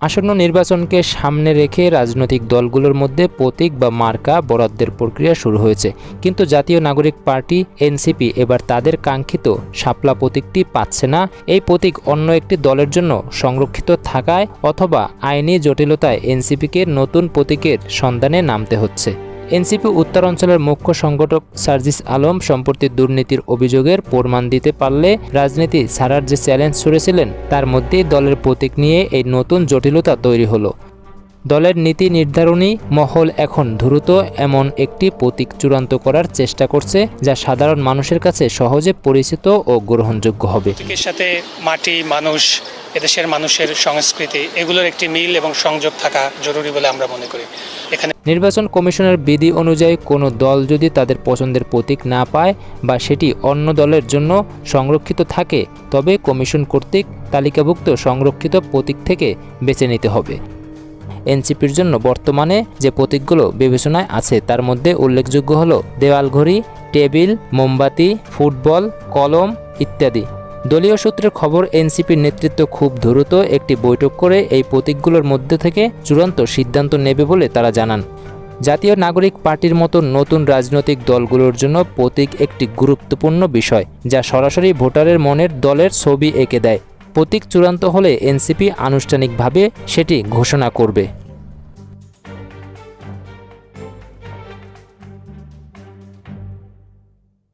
আসন্ন নির্বাচনকে সামনে রেখে রাজনৈতিক দলগুলোর মধ্যে প্রতীক বা মার্কা বরাদ্দের প্রক্রিয়া শুরু হয়েছে। কিন্তু জাতীয় নাগরিক পার্টি, এনসিপি এবার তাদের কাঙ্ক্ষিত শাপলা প্রতীকটি পাচ্ছে না। এই প্রতীক অন্য একটি দলের জন্য সংরক্ষিত থাকায় অথবা আইনি জটিলতায় এনসিপিকে নতুন প্রতীকের সন্ধানে নামতে হচ্ছে। এনসিপি উত্তর অঞ্চলের মুখ্য সংগঠক সার্জিস আলম সম্প্রতি দুর্নীতির অভিযোগের প্রমাণ দিতে পারলে রাজনীতি ছাড়ার যে চ্যালেঞ্জ ছুড়েছিলেন, তার মধ্যেই দলের প্রতীক নিয়ে এই নতুন জটিলতা তৈরি হলো। দলের নীতি নির্ধারণী মহল এখন দ্রুত এমন একটি প্রতীক চূড়ান্ত করার চেষ্টা করছে যা সাধারণ মানুষের কাছে সহজে পরিচিত ও গ্রহণযোগ্য হবে। সাথে মাটি মানুষ এদেশের মানুষের সংস্কৃতি এগুলোর একটি মিল এবং সংযোগ থাকা জরুরি বলে আমরা মনে করি। এখানে নির্বাচন কমিশনের বিধি অনুযায়ী কোনো দল যদি তাদের পছন্দের প্রতীক না পায় বা সেটি অন্য দলের জন্য সংরক্ষিত থাকে তবে কমিশন কর্তৃক তালিকাভুক্ত সংরক্ষিত প্রতীক থেকে বেছে নিতে হবে। এনসিপির জন্য বর্তমানে যে প্রতীকগুলো বিবেচনায় আছে, তার মধ্যে উল্লেখযোগ্য হল দেওয়ালঘড়ি, টেবিল, মোমবাতি, ফুটবল, কলম ইত্যাদি। দলীয় সূত্রের খবর, এনসিপির নেতৃত্ব খুব দ্রুত একটি বৈঠক করে এই প্রতীকগুলোর মধ্যে থেকে চূড়ান্ত সিদ্ধান্ত নেবে বলে তারা জানান। জাতীয় নাগরিক পার্টির মতো নতুন রাজনৈতিক দলগুলোর জন্য প্রতীক একটি গুরুত্বপূর্ণ বিষয়, যা সরাসরি ভোটারের মনের দলের ছবি এঁকে দেয়। প্রতীক চূড়ান্ত হলে এনসিপি আনুষ্ঠানিকভাবে সেটি ঘোষণা করবে।